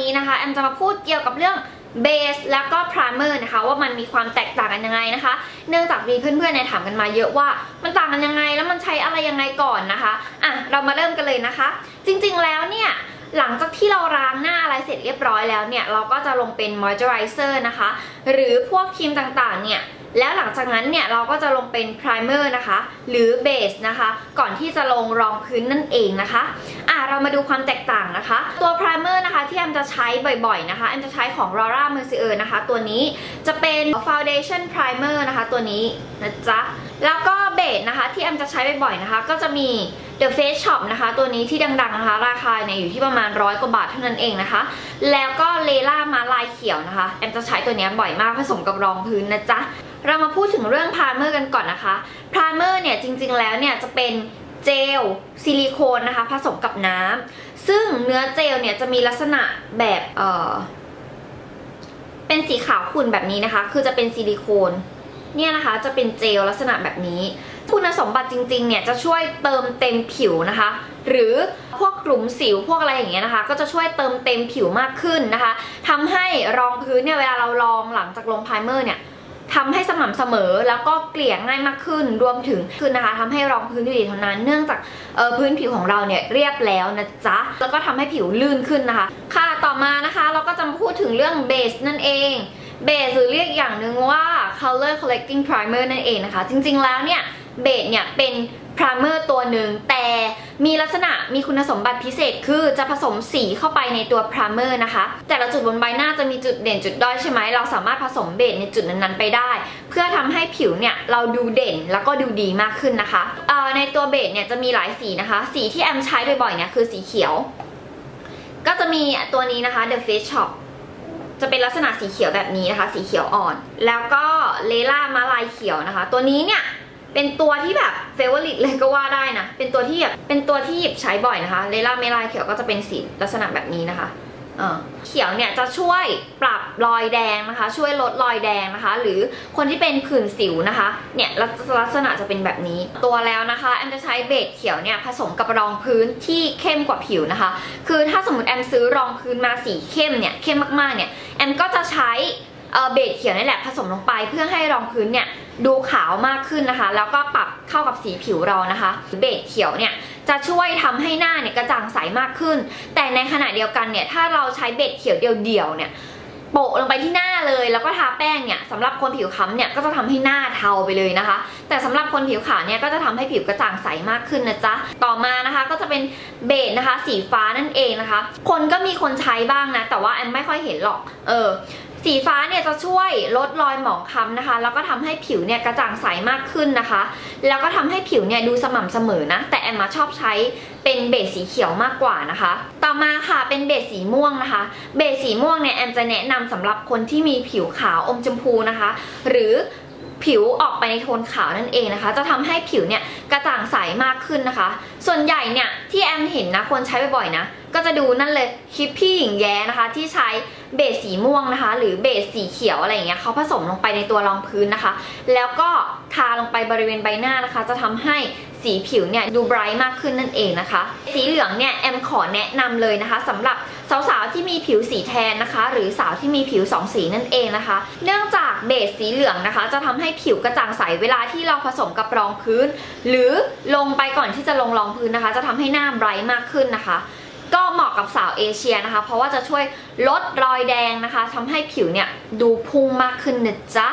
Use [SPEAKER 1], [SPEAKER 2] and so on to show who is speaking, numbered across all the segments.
[SPEAKER 1] นี้นะคะแอมจะมาพูดเกี่ยวกับเรื่องเบสแล้วก็พรามเมอร์นะคะว่ามันมีความแตกต่างกันยังไงนะคะ เนื่องจากมีเพื่อนๆเนี่ยถามกันมาเยอะว่ามันต่างกันยังไงแล้วมันใช้อะไรยังไงก่อนนะคะอะเรามาเริ่มกันเลยนะคะ จริงๆแล้วเนี่ยหลังจากที่เราล้างหน้าอะไรเสร็จเรียบร้อยแล้วเนี่ยเราก็จะลงเป็นมอยเจอไรเซอร์นะคะ หรือพวกครีมต่างๆเนี่ย แล้วหลังจากนั้นเนี่ยเราก็จะลงเป็นพรายเมอร์นะคะ หรือเบสนะคะ ก่อนที่จะลงรองพื้นนั่นเองนะคะอะเรามาดูความแตกต่างนะคะ ตัวพรายเมอร์นะคะที่แอมจะใช้บ่อยๆนะคะแอมจะใช้ของ Laura Mercier นะคะ ตัวนี้จะเป็น Foundation Primer นะคะ ตัวนี้นะจ๊ะแล้วก็เบสนะคะที่แอมจะใช้บ่อยๆนะคะ ก็จะมี The Face Shop นะคะ ตัวนี้ที่ดังๆนะคะ ราคาเนี่ยอยู่ที่ประมาณร้อยกว่าบาทเท่านั้นเองนะคะ แล้วก็เลล่ามาลายเขียวนะคะ แอมจะใช้ตัวนี้บ่อยมากผสมกับรองพื้นนะจ๊ะ เรามาพูดถึงเรื่องพรายเมอร์กันก่อนนะคะ พรายเมอร์เนี่ยจริงๆแล้วเนี่ยจะเป็นเจลซิลิโคนนะคะผสมกับน้ำซึ่งเนื้อเจลเนี่ยจะมีลักษณะแบบเออเป็นสีขาวขุ่นแบบนี้นะคะ คือจะเป็นซิลิโคนเนี่ยนะคะจะเป็นเจลลักษณะแบบนี้คุณสมบัติจริงๆ เนี่ยจะช่วยเติมเต็มผิวนะคะ หรือพวกกลุ่มสิวพวกอะไรอย่างเงี้ยนะคะ ก็จะช่วยเติมเต็มผิวมากขึ้นนะคะทำให้รองพื้นเนี่ยเวลาเราลองหลังจากลงไพรเมอร์เนี่ย ทำให้สม่ำเสมอแล้วก็เกลี่ยง่ายมากขึ้นรวมถึงคือนะคะทำให้รองพื้นดีเท่านั้นเนื่องจากเออพื้นผิวของเราเนี่ยเรียบแล้วนะจ๊ะแล้วก็ทำให้ผิวลื่นขึ้นนะคะ ค่ะต่อมานะคะเราก็จะมาพูดถึงเรื่องเบสนั่นเองเบสหรือเรียกอย่างหนึ่งว่า color collecting primer นั่นเองนะคะ จริงๆแล้วเนี่ยเบสเนี่ยเป็น พรามเมอร์ตัวหนึ่งแต่มีลักษณะมีคุณสมบัติพิเศษคือจะผสมสีเข้าไปในตัวพรามเมอร์นะคะ แต่ละจุดบนใบหน้าจะมีจุดเด่นจุดด้อยใช่ไหมเราสามารถผสมเบสในจุดนั้นๆไปได้ เพื่อทำให้ผิวเนี่ยเราดูเด่นแล้วก็ดูดีมากขึ้นนะคะในตัวเบสเนี่ยจะมีหลายสีนะคะ สีที่แอมใช้บ่อยๆเนี่ยคือสีเขียว ก็จะมีตัวนี้นะคะ The Face Shop จะเป็นลักษณะสีเขียวแบบนี้นะคะ สีเขียวอ่อน แล้วก็เลล่ามาลายเขียวนะคะ ตัวนี้เนี่ย เป็นตัวที่แบบเฟเวอร์ลิตเลยก็ว่าได้นะ เป็นตัวที่แบบเป็นตัวที่หยิบใช้บ่อยนะคะ เลล่าเมลายเขียวก็จะเป็นสีลักษณะแบบนี้นะคะเขียวเนี่ยจะช่วยปรับรอยแดงนะคะ ช่วยลดรอยแดงนะคะ หรือคนที่เป็นผื่นสิวนะคะ เนี่ยลักษณะจะเป็นแบบนี้ ตัวแล้วนะคะแอมจะใช้เบสเขียวเนี่ยผสมกับรองพื้นที่เข้มกว่าผิวนะคะ คือถ้าสมมติแอมซื้อรองพื้นมาสีเข้มเนี่ยเข้มมากๆเนี่ยแอมก็จะใช้ เบสเขียวนี่แหละผสมลงไปเพื่อให้รองพื้นเนี่ยดูขาวมากขึ้นนะคะ แล้วก็ปรับเข้ากับสีผิวเรานะคะ เบสเขียวเนี่ยจะช่วยทำให้หน้าเนี่ยกระจ่างใสมากขึ้น แต่ในขณะเดียวกันเนี่ยถ้าเราใช้เบสเขียวเดียวๆเนี่ยโปะลงไปที่หน้าเลยแล้วก็ทาแป้งเนี่ยสำหรับคนผิวค้ำเนี่ยก็จะทำให้หน้าเทาไปเลยนะคะ แต่สำหรับคนผิวขาวเนี่ยก็จะทำให้ผิวกระจ่างใสมากขึ้นนะจ๊ะต่อมานะคะก็จะเป็นเบสนะคะ สีฟ้านั่นเองนะคะ คนก็มีคนใช้บ้างนะ แต่ว่าแอมไม่ค่อยเห็นหรอก เออ สีฟ้าเนี่ยจะช่วยลดรอยหมองคล้ำนะคะ แล้วก็ทำให้ผิวเนี่ยกระจ่างใสมากขึ้นนะคะ แล้วก็ทำให้ผิวเนี่ยดูสม่ำเสมอนะ แต่แอมมาชอบใช้เป็นเบสสีเขียวมากกว่านะคะ ต่อมาค่ะเป็นเบสสีม่วงนะคะ เบสสีม่วงเนี่ยแอมจะแนะนำสำหรับคนที่มีผิวขาวอมชมพูนะคะ หรือ ผิวออกไปในโทนขาวนั่นเองนะคะ จะทำให้ผิวเนี่ยกระจ่างใสมากขึ้นนะคะ ส่วนใหญ่เนี่ยที่แอมเห็นนะคนใช้บ่อยๆนะ ก็จะดูนั่นเลยคลิปพี่หญิงแย้นะคะ ที่ใช้เบสสีม่วงนะคะ หรือเบสสีเขียวอะไรอย่างเงี้ยเขาผสมลงไปในตัวรองพื้นนะคะ แล้วก็ทาลงไปบริเวณใบหน้านะคะ จะทำให้สีผิวเนี่ยดูไบรท์มากขึ้นนั่นเองนะคะ สีเหลืองเนี่ยแอมขอแนะนำเลยนะคะสำหรับ สาวๆที่มีผิวสีแทนนะคะ หรือสาวที่มีผิวสองสีนั่นเองนะคะ เนื่องจากเบสสีเหลืองนะคะ จะทำให้ผิวกระจ่างใสเวลาที่เราผสมกับรองพื้น หรือลงไปก่อนที่จะลงรองพื้นนะคะ จะทำให้หน้าไบรท์มากขึ้นนะคะก็เหมาะกับสาวเอเชียนะคะ เพราะว่าจะช่วยลดรอยแดงนะคะทำให้ผิวเนี่ยดูพุ่งมากขึ้นนะจ๊ะ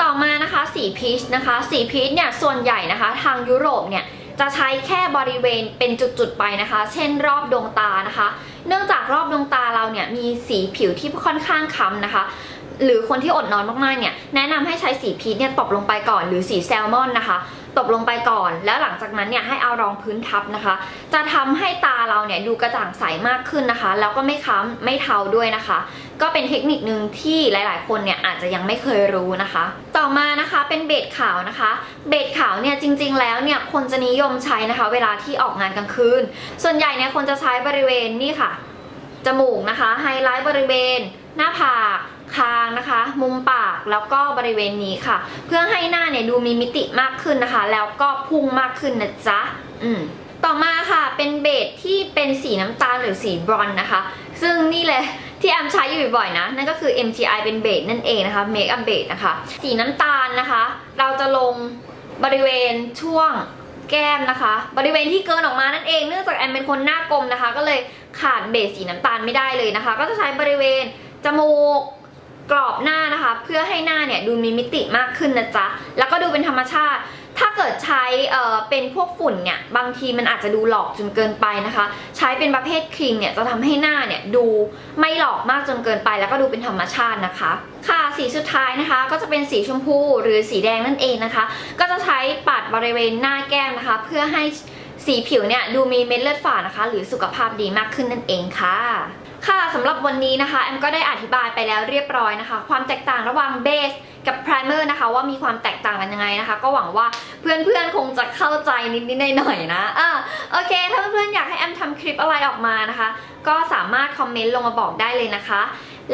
[SPEAKER 1] ต่อมานะคะสีพีชนะคะ สีพีชเนี่ยส่วนใหญ่นะคะ ทางยุโรปเนี่ย จะใช้แค่บริเวณเป็นจุดๆไปนะคะ เช่นรอบดวงตานะคะ เนื่องจากรอบดวงตาเราเนี่ยมีสีผิวที่ค่อนข้างค้ำนะคะ หรือคนที่อดนอนมากๆเนี่ยแนะนำให้ใช้สีพีชเนี่ยตบลงไปก่อนหรือสีแซลมอนนะคะ ตบลงไปก่อน แล้วหลังจากนั้นเนี่ยให้เอารองพื้นทับนะคะ จะทำให้ตาเราเนี่ยดูกระจ่างใสมากขึ้นนะคะ แล้วก็ไม่ค้ำไม่เทาด้วยนะคะ ก็เป็นเทคนิคนึงที่หลาย ๆ คนเนี่ยอาจจะยังไม่เคยรู้นะคะ ต่อมานะคะเป็นเบสขาวนะคะ เบสขาวเนี่ยจริง ๆ แล้วเนี่ยคนจะนิยมใช้นะคะ เวลาที่ออกงานกลางคืน ส่วนใหญ่เนี่ยคนจะใช้บริเวณนี่ค่ะจมูกนะคะไฮไลท์บริเวณ หน้าผาก คางนะคะ มุมปากแล้วก็บริเวณนี้ค่ะ เพื่อให้หน้าเนี่ยดูมีมิติมากขึ้นนะคะ แล้วก็พุ่งมากขึ้นนะจ๊ะอืมต่อมาค่ะเป็นเบสที่เป็นสีน้ำตาลหรือสีบรอนนะคะ ซึ่งนี่เลยที่แอมใช้อยู่บ่อยๆนะ นั่นก็คือ MGI เป็นเบสนั่นเองนะคะ Make up Base นะคะ สีน้ำตาลนะคะ เราจะลงบริเวณช่วงแก้มนะคะ บริเวณที่เกินออกมานั่นเอง เนื่องจากแอมเป็นคนหน้ากลมนะคะ ก็เลยขาดเบสสีน้ำตาลไม่ได้เลยนะคะ ก็จะใช้บริเวณจมูก กรอบหน้านะคะ เพื่อให้หน้าเนี่ยดูมีมิติมากขึ้นนะจ๊ะ แล้วก็ดูเป็นธรรมชาติ ถ้าเกิดใช้เอ่อเป็นพวกฝุ่นเนี่ย บางทีมันอาจจะดูหลอกจนเกินไปนะคะ ใช้เป็นประเภทครีมเนี่ยจะทำให้หน้าเนี่ยดูไม่หลอกมากจนเกินไป แล้วก็ดูเป็นธรรมชาตินะคะ ค่ะสีสุดท้ายนะคะ ก็จะเป็นสีชมพูหรือสีแดงนั่นเองนะคะ ก็จะใช้ปัดบริเวณหน้าแก้มนะคะ เพื่อให้สีผิวเนี่ยดูมีเม็ดเลือดฝาดนะคะ หรือสุขภาพดีมากขึ้นนั่นเองค่ะ ค่ะสำหรับวันนี้นะคะแอมก็ได้อธิบายไปแล้วเรียบร้อยนะคะ ความแตกต่างระหว่างเบสกับไพรเมอร์นะคะว่ามีความแตกต่างกันยังไงนะคะ ก็หวังว่าเพื่อนๆคงจะเข้าใจนิดๆหน่อยๆนะอ่าโอเค ถ้าเพื่อนๆอยากให้แอมทำคลิปอะไรออกมานะคะ ก็สามารถคอมเมนต์ลงมาบอกได้เลยนะคะ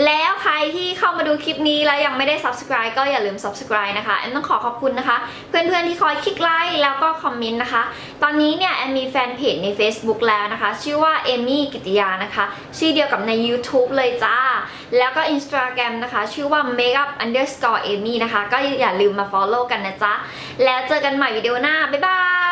[SPEAKER 1] แล้วใครที่เข้ามาดูคลิปนี้แล้วยังไม่ได้ subscribe ก็อย่าลืม subscribe นะคะ แอมต้องขอขอบคุณนะคะ เพื่อนๆที่คอยคลิกไลค์แล้วก็คอมเมนต์นะคะ ตอนนี้เนี่ยแอมมีแฟนเพจใน Facebook แล้วนะคะ ชื่อว่าเอมี่กิติยานะคะ ชื่อเดียวกับใน YouTube เลยจ้า แล้วก็ Instagram นะคะ ชื่อว่า makeup underscore amy นะคะ ก็อย่าลืมมา follow กันนะจ๊ะ แล้วเจอกันใหม่วิดีโอหน้า บ๊ายบาย